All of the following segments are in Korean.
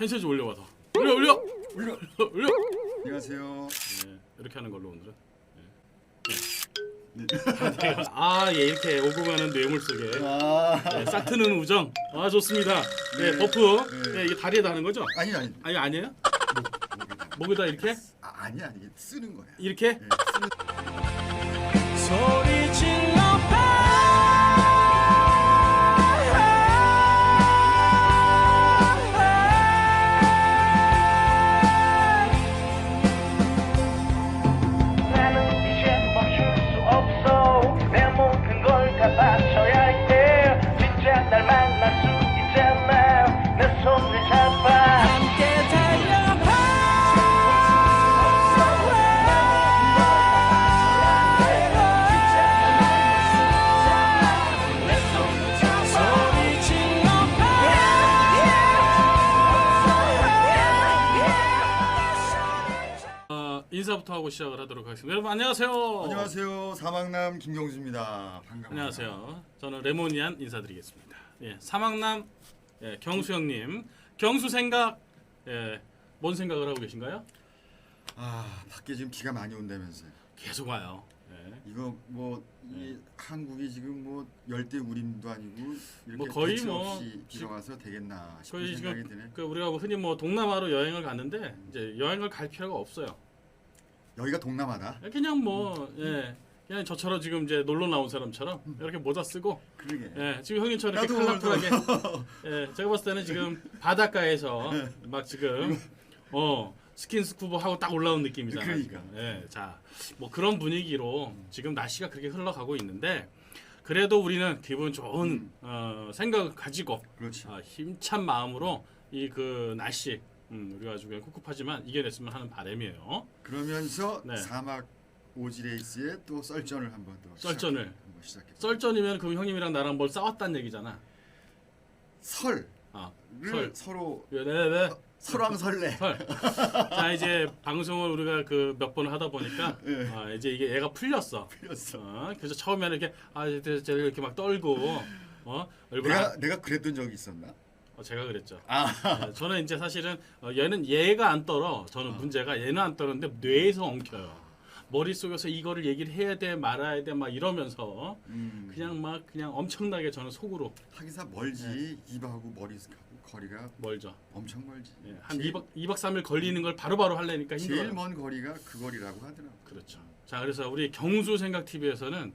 텐션 좀 올려봐 더. 올려 올려 올려. 올려. 안녕하세요. 네, 이렇게 하는 걸로 오늘은. 네. 아, 예, 이렇게 오고 가는 뇌물 속에 아, 네, 싹 트는 우정. 아, 좋습니다. 네, 네. 버프. 네. 네, 이게 다리에다 하는 거죠? 아니 아니. 아니, 아니에요? 목에다. 이렇게? 아, 아니 아니 이게 쓰는 거야. 이렇게? 네, 쓰는 소리 하고 시작을 하도록 하겠습니다. 여러분 안녕하세요. 안녕하세요. 사막남 김경수입니다. 반갑습니다. 안녕하세요. 저는 레모니안 인사드리겠습니다. 예, 사막남 예, 경수 형님, 경수 생각 예, 뭔 생각을 하고 계신가요? 아, 밖에 지금 비가 많이 온다면서요. 계속 와요. 예. 이거 뭐 이 한국이 지금 뭐 열대 우림도 아니고 이렇게 뭐 거의 뭐 없이 비가 와서 되겠나 싶은 거의 생각이 지금 드네. 그 우리가 뭐 흔히 뭐 동남아로 여행을 갔는데 이제 여행을 갈 필요가 없어요. 여기가 동남아다. 그냥 뭐 예, 그냥 저처럼 지금 이제 놀러 나온 사람처럼 이렇게 모자 쓰고 그러게. 예, 지금 형님처럼 이렇게 나도 컬러풀하게 예, 제가 봤을 때는 지금 바닷가에서 막 지금 어 스킨스쿠버 하고 딱 올라온 느낌이잖아요. 그러니까. 지금. 예, 자, 뭐 그런 분위기로 지금 날씨가 그렇게 흘러가고 있는데 그래도 우리는 기분 좋은 음. 어, 생각을 가지고 그렇지. 어, 힘찬 마음으로 이 그 날씨 음, 우리가 아주 그냥 꿉꿉하지만 이겨냈으면 하는 바람이에요. 그러면서 네. 사막 오지 레이스의 또 썰전을 한번 더 썰전을. 시작- 한번 시작해. 썰전이면 그 형님이랑 나랑 뭘 싸웠단 얘기잖아. 설을 아, 설. 서로 네네. 설왕설래. 설. 자 이제 방송을 우리가 그 몇 번을 하다 보니까 예. 아, 이제 이게 얘가 풀렸어. 풀렸어. 어, 그래서 처음에는 이렇게 아 이제 제가 이렇게 막 떨고 어 얼굴 내가 아, 내가 그랬던 적이 있었나? 어, 제가 그랬죠. 아, 네, 저는 이제 사실은 어, 얘는 얘가 안 떨어. 저는 문제가 얘는 안 떨었는데 뇌에서 엉켜요. 머릿속에서 이거를 얘기를 해야 돼 말아야 돼 막 이러면서 음. 그냥 막 그냥 엄청나게 저는 속으로 하기사 멀지 네. 입하고 머리하고 거리가 멀죠. 엄청 멀지. 예, 한 제일, 2박 2박 3일 걸리는 걸 바로바로 하려니까 제일 힘들어요. 먼 거리가 그 거리라고 하더라고. 그렇죠. 자, 그래서 우리 경수 생각 TV에서는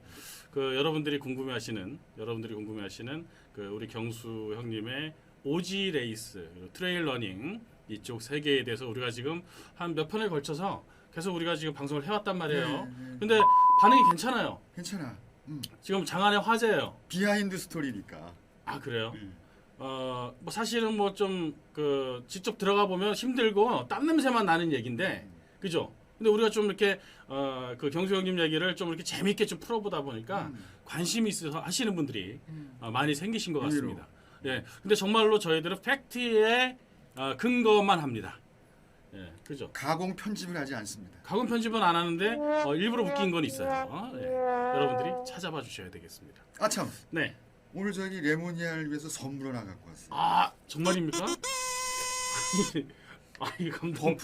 그 여러분들이 궁금해하시는 여러분들이 궁금해하시는 그 우리 경수 형님의 오지 레이스 트레일 러닝 이쪽 세 개에 대해서 우리가 지금 한 몇 편에 걸쳐서 계속 우리가 지금 방송을 해왔단 말이에요. 네, 네. 근데 반응이 괜찮아요. 괜찮아. 음. 지금 장안의 화제예요. 비하인드 스토리니까. 아 그래요? 음. 어, 뭐 사실은 뭐 좀 그 직접 들어가 보면 힘들고 땀 냄새만 나는 얘긴데, 그죠? 근데 우리가 좀 이렇게 어, 그 경수 형님 얘기를 좀 이렇게 재밌게 좀 풀어보다 보니까 음. 관심이 있어서 하시는 분들이 음. 어, 많이 생기신 것. 같습니다. 예, 근데 정말로 저희들은 팩트에 어, 근거만 합니다. 예, 그죠? 가공 편집을 하지 않습니다. 가공 편집은 안 하는데 어, 일부러 웃긴 건 있어요. 예, 여러분들이 찾아봐 주셔야 되겠습니다. 아 참. 네. 오늘 저기 레모니아를 위해서 선물 하나 갖고 왔어요. 아 정말입니까? 아니 감독.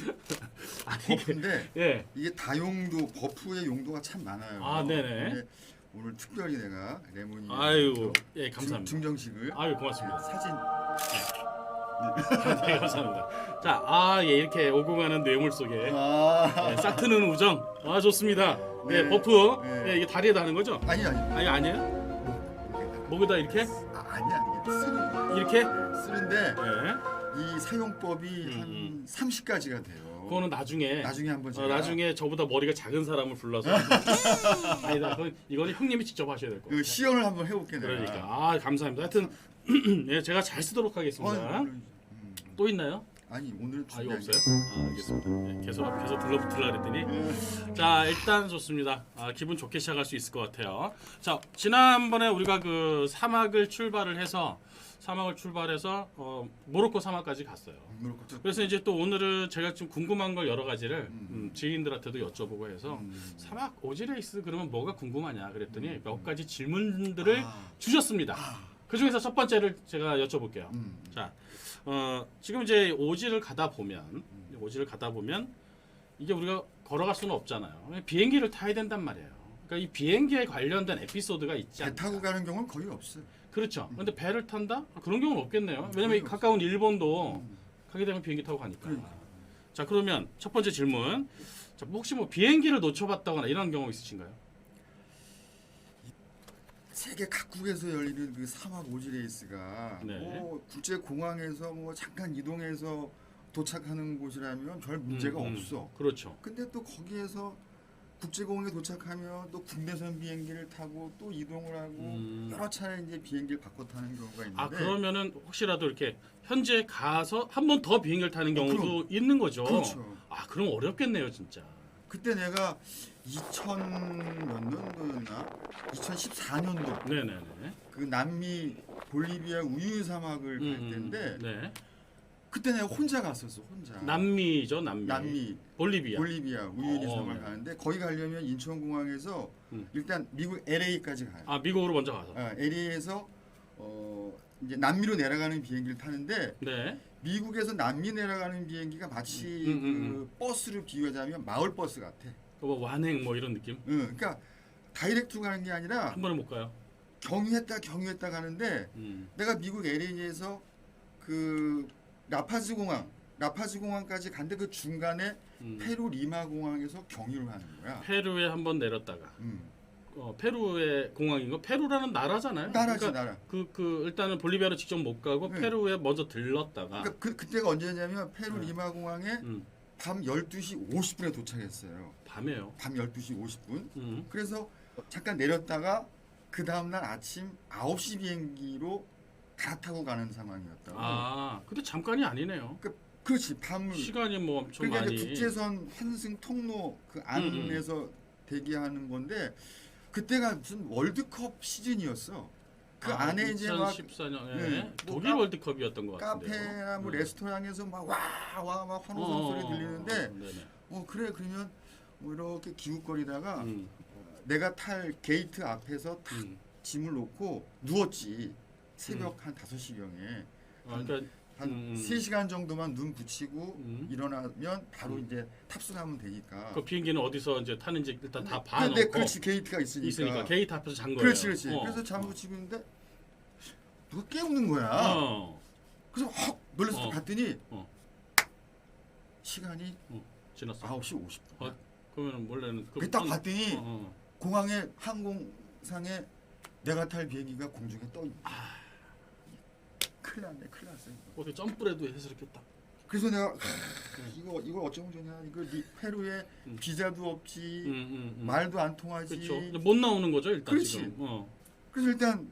아니 이게- 버프인데 예. 이게 다용도 버프의 용도가 참 많아요. 아, 네네. 근데 오늘 특별히 내가 레모니아 아유 예 감사합니다. 증정식을 아유 고맙습니다. 사진 네 감사합니다. 자, 아, 예, 이렇게 오고 가는 뇌물 속에 아 예, 싹 트는 우정. 아, 좋습니다. 예, 네. 버프. 네. 예, 이게 다리에다 하는 거죠? 아니 아니 아니, 아니에요? 목에다 이렇게? 아, 아니 아니 쓰는 거예요. 이렇게? 네, 쓰는데 예. 이 사용법이 음, 한 음. 30가지가 돼요. 그거는 나중에 나중에 한번 제가 어, 나중에 저보다 머리가 작은 사람을 불러서 아니다. 그건 이거는 형님이 직접 하셔야 될 그 거예요. 시연을 한번 해볼게 내가. 그러니까. 아, 감사합니다. 하여튼 예, 제가 잘 쓰도록 어, 하겠습니다. 음, 또 있나요? 아니 오늘 아, 이거 준비한 없어요? 게- 아, 알겠습니다. 예, 계속 계속 불러붙으려 그랬더니 자 일단 좋습니다. 아, 기분 좋게 시작할 수 있을 것 같아요. 자 지난번에 우리가 그 사막을 출발을 해서 사막을 출발해서 어, 모로코 사막까지 갔어요. 모로코 쪽- 그래서 이제 또 오늘은 제가 좀 궁금한 걸 여러 가지를 음. 음, 지인들한테도 여쭤보고 해서 음. 사막 오지레이스 그러면 뭐가 궁금하냐 그랬더니 몇 가지 질문들을 아, 주셨습니다. 그 중에서 첫 번째를 제가 여쭤볼게요. 음. 자, 어, 지금 이제 오지를 가다 보면 오지를 가다 보면 이게 우리가 걸어갈 수는 없잖아요. 비행기를 타야 된단 말이에요. 그러니까 이 비행기에 관련된 에피소드가 있지 배 않나. 타고 가는 경우는 거의 없어요. 그렇죠. 근데 배를 탄다? 아, 그런 경우는 없겠네요. 왜냐면 이 거의 가까운 일본도 음. 가게 되면 비행기 타고 가니까. 그러니까. 자 그러면 첫 번째 질문. 자, 혹시 뭐 비행기를 놓쳐봤다거나 이런 경우 있으신가요? 세계 각국에서 열리는 그 사막 오지 레이스가 네. 뭐 국제 공항에서 뭐 잠깐 이동해서 도착하는 곳이라면 별 문제가 음, 음. 없어. 그렇죠. 근데 또 거기에서 국제공항에 도착하면 또 국내선 비행기를 타고 또 이동을 하고 음. 여러 차례 이제 비행기를 바꿔 타는 경우가 있는데 아 그러면은 혹시라도 이렇게 현재 가서 한 번 더 비행기를 타는 경우도 있는 거죠. 그렇죠. 아 그럼 어렵겠네요 진짜. 그때 내가 2000몇 년도였나? 2014년도 네네네. 그 남미 볼리비아 우유 사막을 갈 음, 때인데 네. 그때 내가 혼자 갔었어 혼자 남미죠 남미. 남미 볼리비아. 볼리비아 우유니 어, 네. 가는데 거기 가려면 인천공항에서 음. 일단 미국 LA까지 가요. 아 미국으로 먼저 가서. 아, LA에서 어, 이제 남미로 내려가는 비행기를 타는데 네. 미국에서 남미 내려가는 비행기가 마치 음, 음, 그 버스를 비유하자면 마을 버스 같아. 뭐 완행 뭐 이런 느낌. 응, 그러니까 다이렉트로 가는 게 아니라 한 번에 못 가요. 경유했다 경유했다 가는데 음. 내가 미국 LA에서 그 라파즈 공항 라파즈 공항까지 간데 그 중간에 음. 페루 리마 공항에서 경유를 하는 거야. 페루에 한 번 내렸다가 음. 어, 페루의 공항인 거 페루라는 나라잖아요. 나라지 그러니까 나라. 그, 그 일단은 볼리비아로 직접 못 가고 네. 페루에 먼저 들렀다가 그러니까 그 그때가 언제냐면 페루 네. 리마 공항에 음, 밤 12시 50분에 도착했어요. 밤에요. 밤 12시 50분. 음. 그래서 잠깐 내렸다가 그 다음 날 아침 9시 비행기로 갈아타고 가는 상황이었다고. 아, 근데 잠깐이 아니네요. 그렇지. 밤 시간이 뭐 엄청 그러니까 많이. 이제 국제선 환승 통로 그 음, 안에서 대기하는 건데 그때가 무슨 월드컵 시즌이었어. 그 아, 안에 이제 막 2014년에 네, 뭐 독일 카- 월드컵이었던 것 같은데요. 카페나 뭐 네. 레스토랑에서 막 와 와 막 환호성 어, 소리 들리는데 어, 네네. 어 그래 그러면 뭐 이렇게 기웃거리다가 음, 내가 탈 게이트 앞에서 탁 음. 짐을 놓고 누웠지 새벽 한 5시경에 아, 그러니까 한 음, 음. 3시간 정도만 눈 붙이고 음. 일어나면 바로 음. 이제 탑승하면 되니까 그 비행기는 어디서 이제 타는지 일단 다 봐놓고 그렇지 게이트가 있으니까, 있으니까 게이트 앞에서 잔 거예요. 그렇지 그렇지 어. 그래서 잠 붙이고 있는데 누가 깨우는 거야 어. 그래서 헉 놀라서 어. 봤더니 어. 시간이 지났어. 9시 50분 어, 그러면 원래는 그 그딱 한- 봤더니 어, 어. 공항에 항공상에 내가 탈 비행기가 공중에 떠 있는. 아. 큰일 났네 큰일 났어 어떻게 점프라도 해서 이렇게 딱. 그래서 내가 이거 이거 어쩌면 좋냐 이거 리- 페루에 음. 비자도 없지 음, 음, 음. 말도 안 통하지 그렇죠. 못 나오는 거죠 일단 그렇지. 지금. 어. 그래서 일단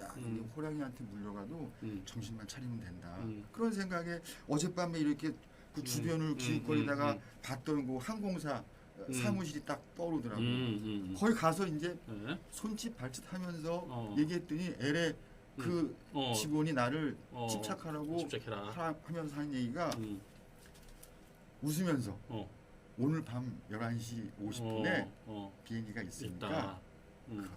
야 음. 호랑이한테 물려가도 음. 정신만 차리면 된다 음. 그런 생각에 어젯밤에 이렇게 그 음, 주변을 음, 기웃거리다가 음, 음. 봤던 그 항공사 음. 사무실이 딱 떠오르더라고 음, 음, 음. 거기 가서 이제 네. 손짓 발짓 하면서 어. 얘기했더니 LA 그 어. 직원이 나를 어. 집착하라고 집착해라. 하라- 하면서 하는 얘기가 음. 웃으면서 어. 오늘 밤 11시 50분에 어, 어. 비행기가 있으니까 있다. 음.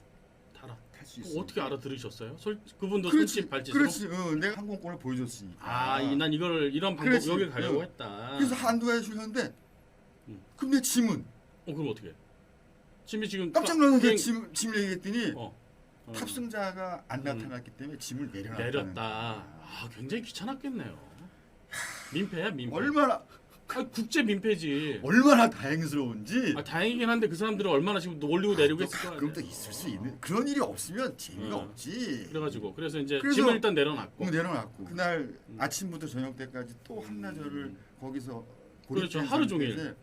타라. 탈수 그거 있어. 어떻게 알아들으셨어요? 솔, 그분도 그렇지, 손짓 발짓으로. 그렇지. 어, 내가 항공권을 보여줬으니까. 아, 이- 난 이걸 이런 방법 그렇지. 여기 가려고 응. 했다. 그래서 한두 가지 주셨는데, 음. 그럼 내 짐은 어, 그럼 어떻게? 해? 짐이 지금 깜짝 놀라서 비행- 짐, 짐 얘기했더니 어. 어. 탑승자가 안 음. 나타났기 때문에 짐을 내려놨다. 내렸다. 아, 굉장히 귀찮았겠네요. 민폐야, 민폐. 얼마나 아, 국제 민폐지. 얼마나 다행스러운지. 아, 다행이긴 한데 그 사람들은 얼마나 지금 올리고 내리고 또 했을 거 가끔 또. 있을 수 있는 그런 일이 없으면 재미가 어. 없지. 그래가지고 그래서 이제 그래서- 짐을 일단 내려놨고. 어, 내려놨고 그날 음. 아침부터 저녁 때까지 또 한나절을 음. 거기서 그렇죠. 하루 종일.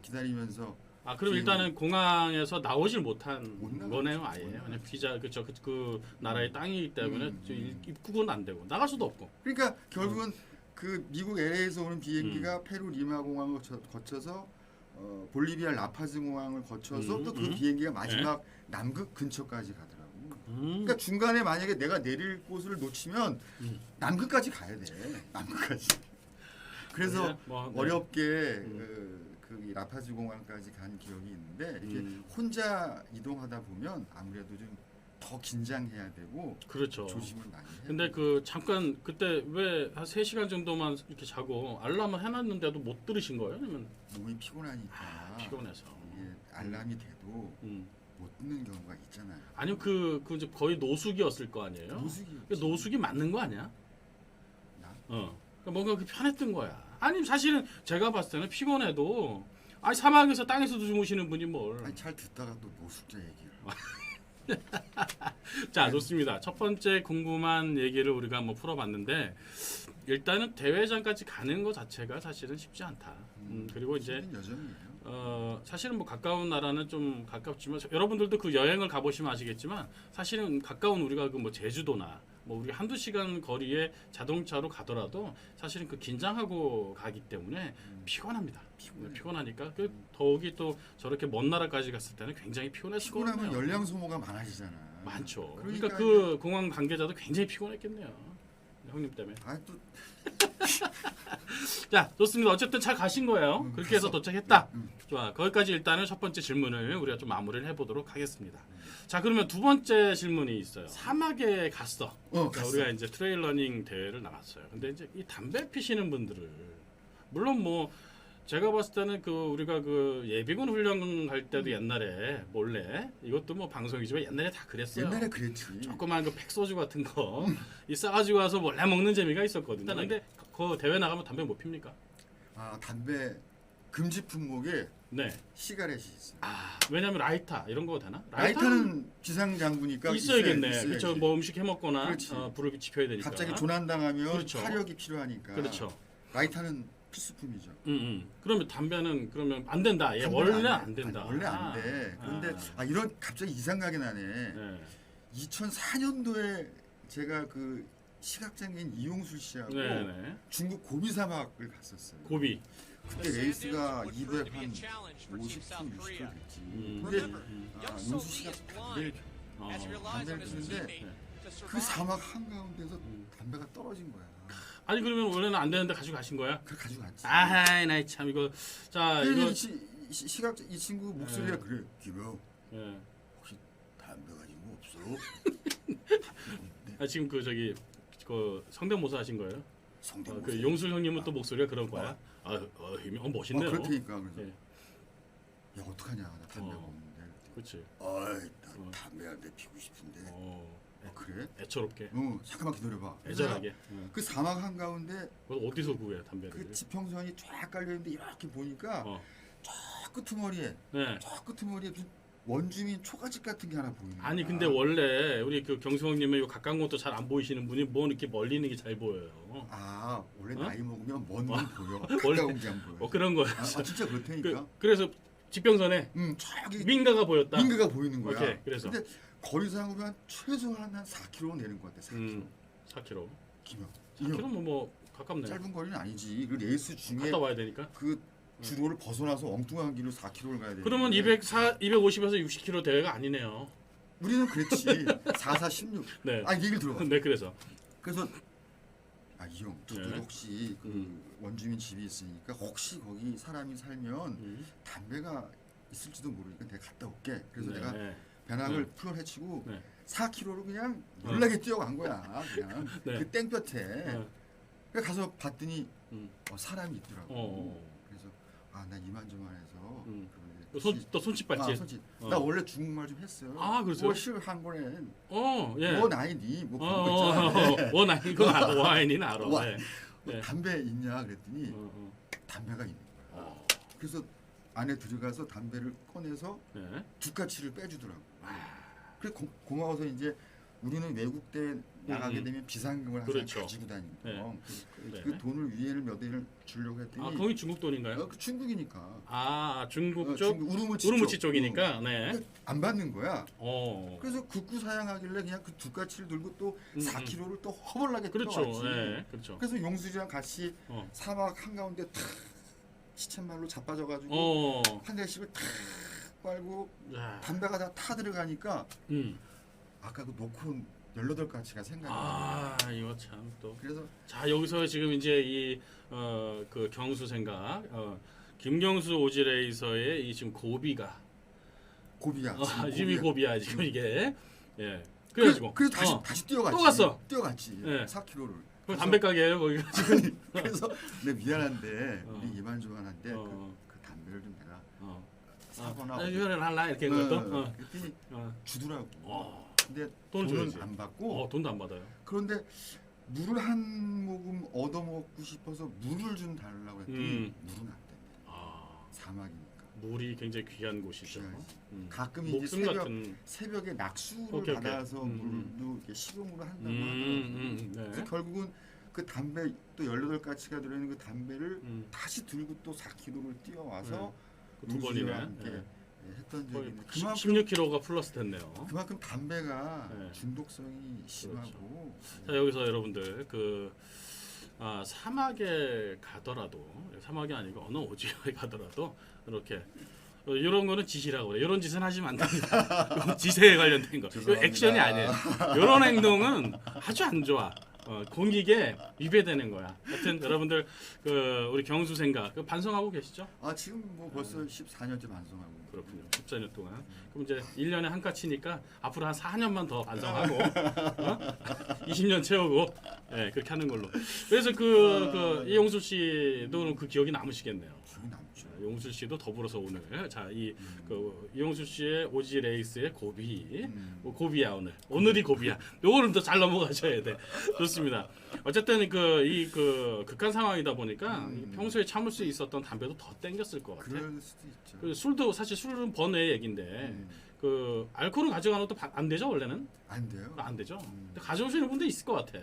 기다리면서 아 그럼 일단은 공항에서 나오질 못한 못 나갔죠. 거네요 아예 못. 그냥 비자 그저 그, 그 나라의 땅이기 때문에 음, 저 음. 입국은 안 되고 나갈 수도 없고 그러니까 결국은 그 미국 LA에서 오는 비행기가 음. 페루 리마 공항을 거쳐- 거쳐서 어, 볼리비아 라파즈 공항을 거쳐서 음, 또 그 음. 비행기가 마지막 남극 근처까지 가더라고. 음. 그러니까 중간에 만약에 내가 내릴 곳을 놓치면 음. 남극까지 가야 돼. 남극까지. 그래서 네, 뭐, 네. 어렵게 음. 그, 그이 라파즈 공항까지 간 기억이 있는데 이렇게 음. 혼자 이동하다 보면 아무래도 좀 더 긴장해야 되고 그렇죠. 조심을 많이 해야 근데 돼요. 그 잠깐 그때 왜 한 3시간 정도만 이렇게 자고 알람을 해놨는데도 못 들으신 거예요? 아니면 몸이 피곤하니까 아, 피곤해서. 이게 알람이 돼도 음. 못 듣는 경우가 있잖아요. 아니요 그, 그 이제 거의 노숙이었을 거 아니에요? 노숙이 그 노숙이 맞는 거 아니야? 나? 어. 그러니까 뭔가 그 편했던 거야. 아니 사실은 제가 봤을 때는 피곤해도 아니 사막에서 땅에서도 주무시는 분이 뭘? 아니 잘 듣다가 또 노숙자 얘기를. 자 좋습니다. 첫 번째 궁금한 얘기를 우리가 한번 풀어봤는데 일단은 대회장까지 가는 것 자체가 사실은 쉽지 않다. 음, 그리고 이제 힘든 여정이에요. 어, 사실은 뭐 가까운 나라는 좀 가깝지만 저- 여러분들도 그 여행을 가보시면 아시겠지만 사실은 가까운 우리가 그 뭐 제주도나 뭐 우리 한두 시간 거리에 자동차로 가더라도 사실은 그 긴장하고 가기 때문에 피곤합니다. 피곤해요. 피곤하니까 그 더욱이 또 저렇게 먼 나라까지 갔을 때는 굉장히 피곤했을 거예요. 피곤하면 열량 소모가 많아지잖아. 많죠. 그러니까, 그러니까, 그 공항 관계자도 굉장히 피곤했겠네요. 형님 때문에. 아또 자, 좋습니다. 어쨌든 잘 가신 거예요. 음, 그렇게 해서. 도착했다. 음. 좋아. 거기까지 일단은 첫 번째 질문을 우리가 좀 마무리를 해보도록 하겠습니다. 자, 그러면 두 번째 질문이 있어요. 사막에 갔어. 어, 자, 갔어. 우리가 이제 트레일러닝 대회를 나갔어요. 근데 이제 이 담배 피시는 분들을 물론 뭐 제가 봤을 때는 그 우리가 그 예비군 훈련 갈 때도 옛날에 몰래 이것도 뭐 방송이지만 옛날에 다 그랬어요. 옛날에 그랬지. 조그만 그 팩소주 같은 거 이 싸가지고 와서 몰래 먹는 재미가 있었거든요. 근데 그 대회 나가면 담배 못 핍니까? 아 담배 금지 품목에 네. 시가렛이 있어. 요 아 왜냐면 라이터 이런 거 되나? 라이터는 비상 장구니까 있어야겠네. 그렇죠. 뭐 음식 해 먹거나. 어, 불을 지펴야 되니까. 갑자기 조난 당하면 그렇죠. 화력이 필요하니까. 그렇죠. 라이터는 필수품이죠. 음, 음. 그러면 담배는 그러면 안 된다. 예, 담배는 원래 돼. 안 된다. 아니, 원래 안 아. 돼. 그런데 아. 아, 이런 갑자기 이상하게 나네. 네. 2004년도에 제가 그 시각장애인 이용술 씨하고 네, 네. 중국 고비 사막을 갔었어요. 고비. 그때 레이스가 200 한 50km, 60km 됐지. 음. 근데 음. 아, 용수 씨가 담배를 펴. 어. 담배를 피는데 그 사막 한가운데서 음. 담배가 떨어진 거야. 아니 그러면 원래는 안 되는데 가지고 가신 거야? 그 가지고 갔지. 아하이 나이 참 이거 자 근데 이거 이, 시, 시, 시각 이 친구 목소리가 네. 그래. 김영 예. 혹시 담배 가진 거 없어? 아, 지금 그 저기 그 성대모사 하신 거예요? 아, 성대모사. 그 용술 형님은 또 목소리가 그런 거야? 아, 어, 힘이 어, 어, 멋있네요. 그렇다니까 그래서 예. 야 어떡하냐 나 담배 어. 없는데. 그렇지. 어이 나 어. 담배 한 대 피고 싶은데. 어, 어, 그래? 애처롭게, 어 잠깐만 기다려봐. 애절하게. 응. 그 사막 한 가운데 그걸 어디서 구해 담배를? 그 지평선이 쫙 깔려 있는데 이렇게 보니까 어. 저 끄트머리에 네. 저 끄트머리에 무슨 원주민 초가집 같은 게 하나 거야. 아니 근데 원래 우리 그 경수 형님의 요 가까운 것도 잘 안 보이시는 분이 뭐 이렇게 멀리 있는 게 잘 보여요. 아 원래 어? 나이 먹으면 먼건 보여. 원래- 가까운 게안 보여. 어 그런 거예요. 아, 아, 진짜 그렇다니까. 그, 그래서 지평선에 음 저기 민가가 보였다. 민가가 보이는 거야. 오케이, 그래서. 근데 거리상으로 한 최소한 한 4km 내는 것 같아. 4km. 음, 4km. 기면. 4km 뭐, 뭐 가깝네. 짧은 거리는 아니지. 그 레이스 중에 갔다 와야 되니까. 그 주로를 벗어나서 엉뚱한 길을 4km를 가야 돼. 그러면 204, 250에서 60km 대회가 아니네요. 우리는 그랬지. 4, 4, 16. 네. 아 얘기를 들어봐. 네, 그래서. 그래서 아 이 형 저기 네. 혹시 그 음. 원주민 집이 있으니까 혹시 거기 사람이 살면 음. 담배가 있을지도 모르니까 내가 갔다 올게. 그래서 네, 내가 네. 배낭을 네. 풀어 헤치고 네. 4km를 그냥 어. 놀라게 뛰어간 거야. 그냥 네. 그 땡볕에. 어, 그래서 가서 봤더니 음. 어, 사람이 있더라고. 어. 아 나 이만저만해서 음. 또 손, 또 손짓 아, 발짓. 손짓. 어. 나 원래 중국말 좀 했어요. 아, 그러세요? 워시 한국엔 어, 예. 뭐 나이니 뭐 어, 그런 거 어, 있잖아. 어, 원아인 이거 알아. 와인이는 알아. 와. 네. 네. 담배 있냐 그랬더니 어, 어. 담배가 있는 거야. 어. 그래서 안에 들어가서 담배를 꺼내서 네. 두가치를 빼주더라고. 아. 그래 고, 고마워서 이제 우리는 외국 대 나가게 음. 되면 비상금을 항상 그렇죠. 가지고 다니고 네. 네. 그 돈을 위에를 몇 원을 주려고 했더니 아, 거기 중국 돈인가요? 어, 그 중국이니까 아, 중국 어, 쪽 중국 우르무치, 우르무치 쪽. 쪽이니까. 어. 네. 근데 안 받는 거야. 어. 그래서 극구 사양하길래 그냥 그 두 가치를 들고 또 음, 4km를 또 허벌나게 그렇죠. 뛰어왔지. 네. 그렇죠. 그래서 용수지랑 같이 어. 사막 한가운데 탁 시쳇말로 자빠져가지고 어. 한 대씩을 탁 빨고 야. 담배가 다 타 들어가니까 음. 아까 그 놓고 온 18가치가 생각이 나. 아, 이거 참 또. 그래서 자, 여기서 지금 이제 이 어, 그 경수 생각 어, 김경수 오지레이서의 이 지금 고비가 고비야. 어, 지금 지금 이 고비야. 지금 이게 예. 그래가지고 그래서 다시 어. 다시 뛰어갔지. 또 갔어. 뛰어갔지. 네. 4km를. 그 담배 가게예요 거기가 지금. 그래서 내 미안한데 어. 우리 이만주한테 어. 그, 그 담배를 좀 내가 어. 사거나 아, 이거를 할라 이렇게 어. 어. 그랬더니 어. 주더라고. 어. 근데 돈을 돈은 줘야지. 안 받고 어, 돈도 안 받아요. 그런데 물을 한 모금 얻어 먹고 싶어서 물을 좀 달라고 했더니 음. 물은 안 된대. 아, 사막이니까. 물이 굉장히 귀한 곳이죠. 귀하지. 음. 가끔 이제 목숨 새벽 같은. 새벽에 낙수를 오케이, 오케이. 받아서 음, 물도 이렇게 식용으로 한다고 음, 하더라고. 음, 그래서 네. 결국은 그 담배 또 18가치가 들어있는 그 담배를 음. 다시 들고 또 4km를 뛰어와서 그두 번이네. 함께 네. 했던 적이 거의 있는데 10, 그만큼 16kg가 플러스 됐네요. 그만큼 담배가 네. 그렇죠. 중독성이 심하고 자 여기서 여러분들 그 아, 사막에 가더라도 사막이 아니고 어느 오지에 가더라도 이렇게 어, 이런 거는 지시라고 그래. 이런 짓은 하시면 안 됩니다. 이건 지세에 관련된 거. 이거 죄송합니다. 액션이 아니에요. 이런 행동은 아주 안 좋아. 어, 공익에 위배되는 거야. 하여튼 여러분들 그 우리 경수 생각 그 반성하고 계시죠? 아 지금 뭐 벌써 14년째 반성하고 음. 그렇군요. 14년 동안. 그럼 이제 1년에 한 까치니까 앞으로 한 4년만 더 반성하고 어? 20년 채우고 예, 그렇게 하는 걸로. 그래서 그, 그 이용수 씨도 그 기억이 남으시겠네요. 기억이 남죠. 자, 용수 씨도 더불어서 오늘 자이 그 이용수 씨의 오지 레이스의 고비 음. 뭐 고비야 오늘 오늘이 고비야 요거는 더 잘 넘어가셔야 돼 좋습니다 어쨌든 그 이 그 극한 상황이다 보니까 음. 이 평소에 참을 수 있었던 담배도 더 땡겼을 것 같아 그럴 수도 있죠. 그 술도 사실 술은 번외 얘긴데 음. 그 알코올을 가져가는 것도 안 되죠 원래는 안 돼요. 안 되죠 음. 근데 가져오시는 분도 있을 것 같아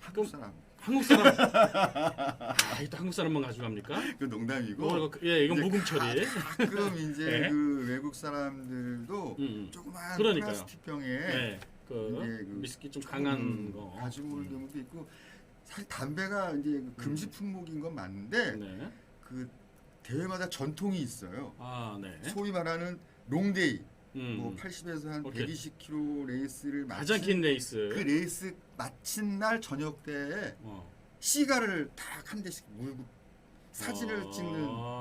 한국 사람. 한국 사람 아, 이또 한국 사람만 가져갑니까? 그 농담이고. 이거, 예, 이건 이제 처리. 가끔 이제 네. 그 외국 사람들도 음, 음. 조그만 그러니까요. 플라스틱 병에 네, 그 이게 그 미스키 좀 강한 음, 거 가지고 올 경우도 있고 사실 담배가 이제 그 금지 품목인 건 맞는데 네. 그 대회마다 전통이 있어요. 아, 네. 소위 말하는 롱데이 음. 뭐 80에서 한 오케이. 120km 레이스를 가장 마친 긴 레이스. 그 레이스 마친 날 저녁 때에 어. 시가를 딱 한 대씩 물고 사진을 어, 찍는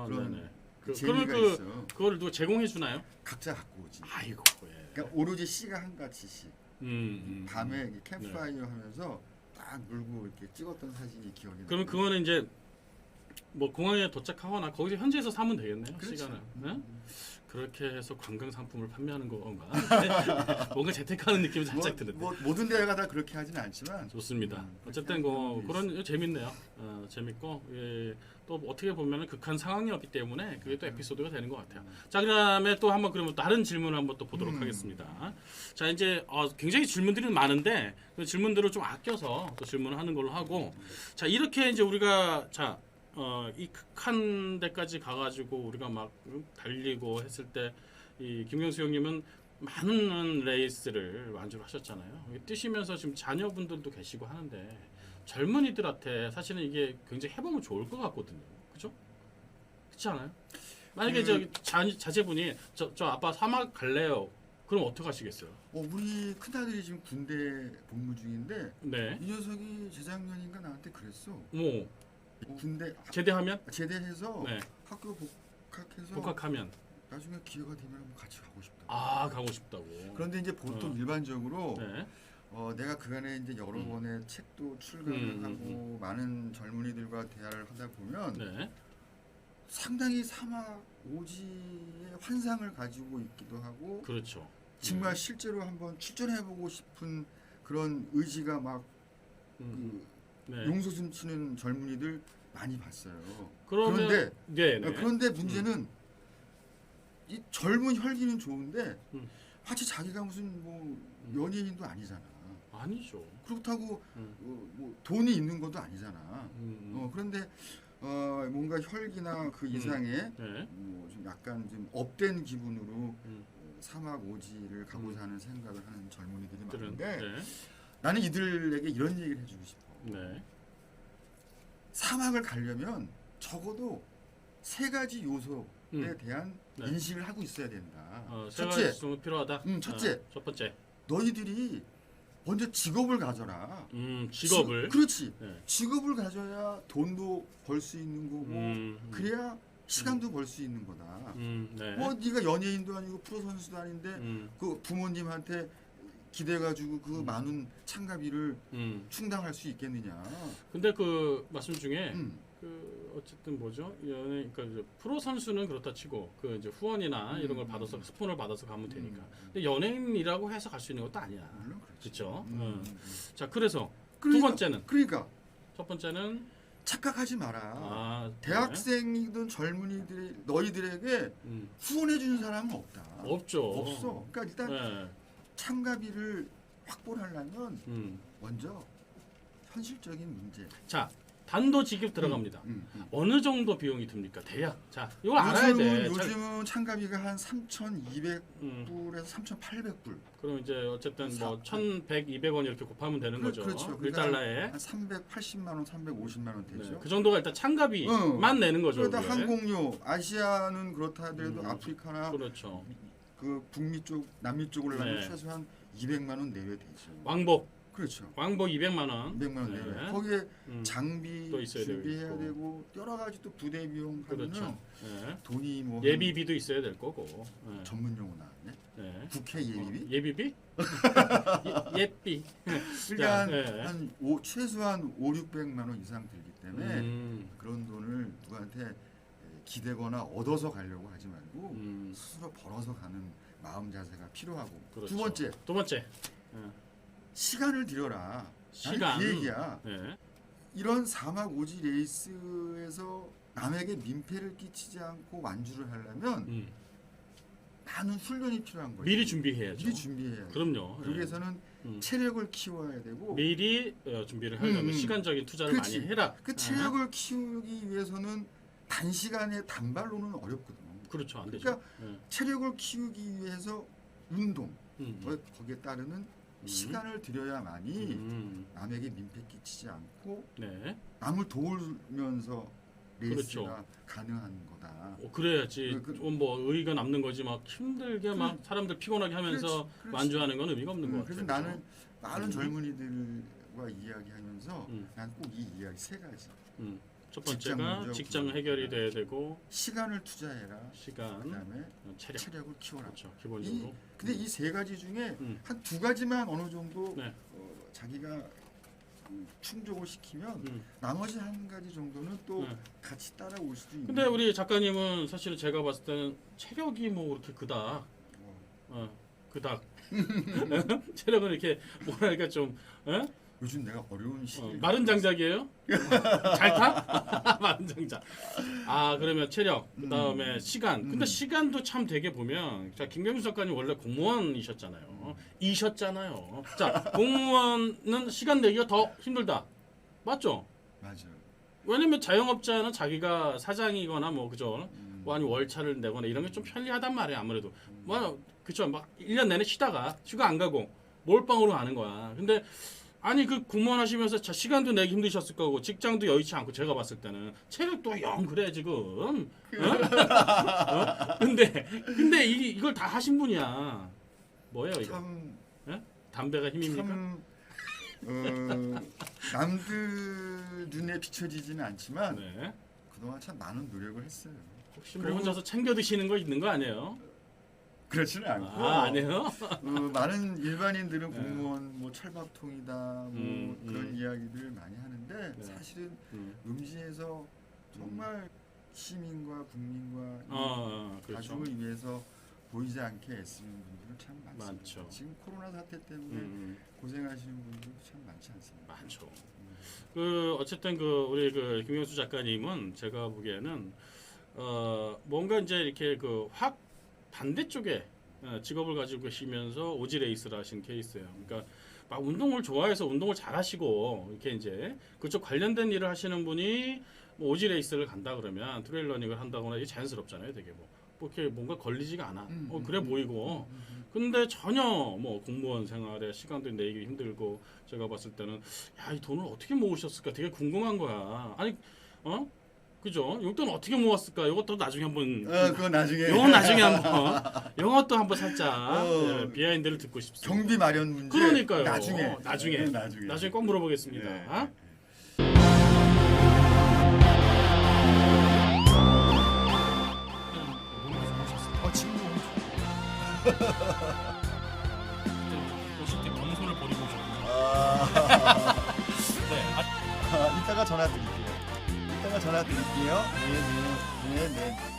그런 네네. 그 그, 재미가 그 있어. 그거를 누가 제공해 주나요? 각자 갖고 오지. 아이고. 예. 그러니까 오로지 시가 한 가지씩 음, 음. 밤에 이렇게 캠프파이어 하면서 딱 물고 이렇게 찍었던 사진이 기억이 나. 그러면 그거는 이제 뭐 공항에 도착하거나 거기서 현지에서 사면 되겠네요. 그렇죠. 시간을. 네? 그렇게 해서 관광 상품을 판매하는 건가? 뭔가 재택하는 느낌이 뭐, 살짝 드는데. 뭐 모든 데가 다 그렇게 하지는 않지만 좋습니다. 음, 어쨌든 뭐 그런 재밌네요. 어, 재밌고 예, 또 어떻게 보면 극한 상황이었기 때문에 그게 또 에피소드가 되는 것 같아요. 자 그다음에 또 한번 그러면 다른 질문을 한번 또 보도록 음. 하겠습니다. 자 이제 어, 굉장히 질문들이 많은데 그 질문들을 좀 아껴서 또 질문을 하는 걸로 하고 자 이렇게 이제 우리가 자. 어, 이 극한 데까지 가가지고 우리가 막 음, 달리고 했을 때 이 김경수 형님은 많은 레이스를 완주를 하셨잖아요. 뛰시면서 지금 자녀분들도 계시고 하는데 젊은이들한테 사실은 이게 굉장히 해보면 좋을 것 같거든요. 그죠? 그렇지 않아요? 만약에 그- 저기 자, 자제분이 저, 저 아빠 사막 갈래요. 그럼 어떻게 하시겠어요? 어, 우리 큰아들이 지금 군대 복무 중인데 네. 이 녀석이 재작년인가 나한테 그랬어. 뭐 군대 제대하면 제대해서 네. 학교 복학해서 복학하면 나중에 기회가 되면 한번 같이 가고 싶다. 아 가고 싶다고. 그런데 이제 보통 어. 일반적으로 네. 어, 내가 그간에 이제 여러 음. 번의 책도 출간을 음, 음, 하고 많은 젊은이들과 대화를 하다 보면 네. 상당히 사막 오지의 환상을 가지고 있기도 하고 그렇죠. 정말 실제로 한번 출전해보고 싶은 그런 의지가 막 음, 그 네. 용솟음 치는 젊은이들 많이 봤어요. 그러면 그런데 네, 네. 그런데 문제는 이 젊은 혈기는 좋은데 음. 마치 자기가 무슨 뭐 연예인도 아니잖아. 아니죠. 그렇다고 음. 어, 뭐 돈이 있는 것도 아니잖아. 음, 어, 그런데 어, 뭔가 혈기나 그 이상의 네. 뭐좀 약간 좀 업된 기분으로 음. 어, 사막 오지를 가고자 하는 생각을 하는 젊은이들이 많은데 네. 나는 이들에게 이런 얘기를 해주고 싶어. 네. 사막을 가려면 적어도 세 가지 요소에 음. 대한 네. 인식을 하고 있어야 된다. 어, 세 첫째, 필요하다. 음, 첫째. 어, 첫 번째. 너희들이 먼저 직업을 가져라. 음, 직업을. 지- 그렇지. 네. 직업을 가져야 돈도 벌 수 있는 거고 음, 음. 그래야 시간도 벌수 있는 거다. 음, 네. 뭐 네가 연예인도 아니고 프로 선수도 아닌데 음, 그 부모님한테 기대가지고 그 많은 참가비를 음. 충당할 수 있겠느냐. 근데 그 말씀 중에 음. 그 어쨌든 뭐죠? 연예 그러니까 이제 프로 선수는 그렇다 치고 그 이제 후원이나 이런 걸 음. 받아서 스폰을 받아서 가면 되니까. 음. 근데 연예인이라고 해서 갈 수 있는 것도 아니야. 물론 그렇죠. 음, 음. 음, 음. 자, 그래서 두 그러니까, 번째는 그러니까 첫 번째는 착각하지 마라. 아, 대학생이든 젊은이들이 너희들에게 음, 후원해 주는 사람은 없다. 없죠. 없어. 그러니까 일단 네. 참가비를 확보를 하려면 음. 먼저 현실적인 문제. 자, 단도 지급 들어갑니다. 음, 음. 어느 정도 비용이 듭니까? 대략. 자, 이걸 알아야 돼. 요즘은, 잘- 요즘은 참가비가 한 3,200불에서 음, 3,800불. 그럼 이제 어쨌든 뭐 사- 1,100, 200원 이렇게 곱하면 되는 그- 거죠. 그렇죠. 1달러에. 한 380만 원, 350만 원 되죠. 네, 그 정도가 일단 참가비만 응. 내는 거죠. 그러다 그게. 항공료, 아시아는 그렇다 하더라도 음. 아프리카나 그렇죠. 그 북미 쪽, 남미 쪽으로 가면 네. 최소한 200만 원 내외 되죠. 왕복 그렇죠. 왕복 200만 원. 200만 원 네. 내외. 거기에 음, 장비 또 있어야 준비해야 되고 되고 여러 가지 또 부대 비용 하면은 그렇죠. 네. 돈이 뭐 예비비도 있어야 될 거고. 네. 한 전문 용어 나왔네. 네. 국회 예비비? 어, 예비비? 예, 예비. 그러니까 한, 네. 한 오, 최소한 5, 600만 원 이상 들기 때문에 음, 그런 돈을 누구한테 기대거나 얻어서 가려고 하지 말고 음, 스스로 벌어서 가는 마음 자세가 필요하고 그렇죠. 두 번째 두 번째. 시간을 들여라. 시간. 그 얘기야. 네. 이런 사막 오지 레이스에서 남에게 민폐를 끼치지 않고 완주를 하려면 음. 많은 훈련이 필요한 거예요. 미리 준비해야죠. 미리 준비해야 돼. 그럼요. 네. 위해서는 음. 체력을 키워야 되고 미리 어, 준비를 하려면 음, 음. 시간적인 투자를 그치. 많이 해라. 그 체력을 키우기 위해서는 단시간에 단발로는 어렵거든. 아, 그렇죠. 안 되죠. 그러니까 네. 체력을 키우기 위해서 운동, 음, 거- 거기에 따르는 시간을 들여야만이 음, 남에게 민폐 끼치지 않고 네. 남을 도우면서 레이스가 그렇죠. 가능한 거다. 어, 그래야지 그- 그- 좀뭐 의의가 남는 거지 막 힘들게 막 사람들 피곤하게 하면서 그렇지, 그렇지. 완주하는 건 의미가 없는 음, 것 같아요. 그래서 나는 많은 음. 젊은이들과 이야기하면서 음. 난꼭 이 이야기 세 가지. 음. 첫 직장 번째가 먼저 직장 구하고. 해결이 돼야 되고 시간을 투자해라. 시간, 그다음에 어, 체력, 체력을 키워라. 그렇죠. 기본적으로. 근데 이 세 가지 중에 음. 한두 가지만 어느 정도 네. 어, 자기가 음, 충족을 시키면 음. 나머지 한 가지 정도는 또 네. 같이 따라올 수도 있는. 근데 우리 작가님은 사실은 제가 봤을 때는 체력이 뭐 그렇게 그닥 어, 어, 그닥 체력은 이렇게 뭐랄까 좀 어? 요즘 내가 어려운 시기. 어, 마른 장작이에요? 잘 타? 마른 장작. 아 그러면 체력 그 다음에 음. 시간. 근데 음. 시간도 참 되게 보면 자 김경수 작가님 원래 공무원이셨잖아요. 이셨잖아요. 자 공무원은 시간 내기가 더 힘들다. 맞죠? 맞아. 왜냐면 자영업자는 자기가 사장이거나 뭐 그죠? 음. 뭐 아니면 월차를 내거나 이런 게 좀 편리하단 말이에요 아무래도 뭐 그쵸 막 1년 내내 쉬다가 휴가 안 가고 몰빵으로 가는 거야 근데 아니 그 공무원 하시면서 자, 시간도 내기 힘드셨을 거고 직장도 여의치 않고 제가 봤을 때는 체력도 영 그래 지금 어? 어? 근데 근데 이, 이걸 다 하신 분이야 뭐예요 이거 참, 담배가 힘입니까? 참 어, 남들 눈에 비춰지지는 않지만 네 그동안 참 많은 노력을 했어요. 혹시 뭐 그리고- 혼자서 챙겨 드시는 거 있는 거 아니에요? 그렇지는 않고 아 아니에요? 어, 많은 일반인들은 네. 공무원 뭐 철밥통이다 뭐 음, 그런 음. 이야기들을 많이 하는데 네. 사실은 음. 음지에서 정말 시민과 국민과 이 어, 어 그렇죠 가족을 위해서 보이지 않게 애쓰는 분들은 참 많습니다. 많죠. 지금 코로나 사태 때문에 음. 고생하시는 분들 참 많지 않습니까? 많죠. 그 어쨌든 그 우리 그 김영수 작가님은 제가 보기에는 어 뭔가 이제 이렇게 그확 반대쪽에 어, 직업을 가지고 계시면서 오지 레이스를 하신 케이스예요. 그러니까 막 운동을 좋아해서 운동을 잘하시고 이렇게 이제 그쪽 관련된 일을 하시는 분이 뭐 오지 레이스를 간다 그러면 트레일 러닝을 한다거나 이게 자연스럽잖아요. 되게 뭐, 뭐 이렇게 뭔가 걸리지가 않아. 음, 어 음, 그래 음, 보이고 음, 음. 근데 전혀 뭐 공무원 생활에 시간도 내기 힘들고 제가 봤을 때는 야 이 돈을 어떻게 모으셨을까 되게 궁금한 거야. 아니 어 그죠? 용돈 어떻게 모았을까? 이것도 나중에 한번 어, 그건 나중에 영어 나중에 한번 영어도 한번 살짝 어. 예, 비하인드를 듣고 싶습니다. 경비 마련 문제 그러니까요. 나중에 나중에. 네, 나중에 나중에 꼭 물어보겠습니다. 네. 어, 지금 갈게요.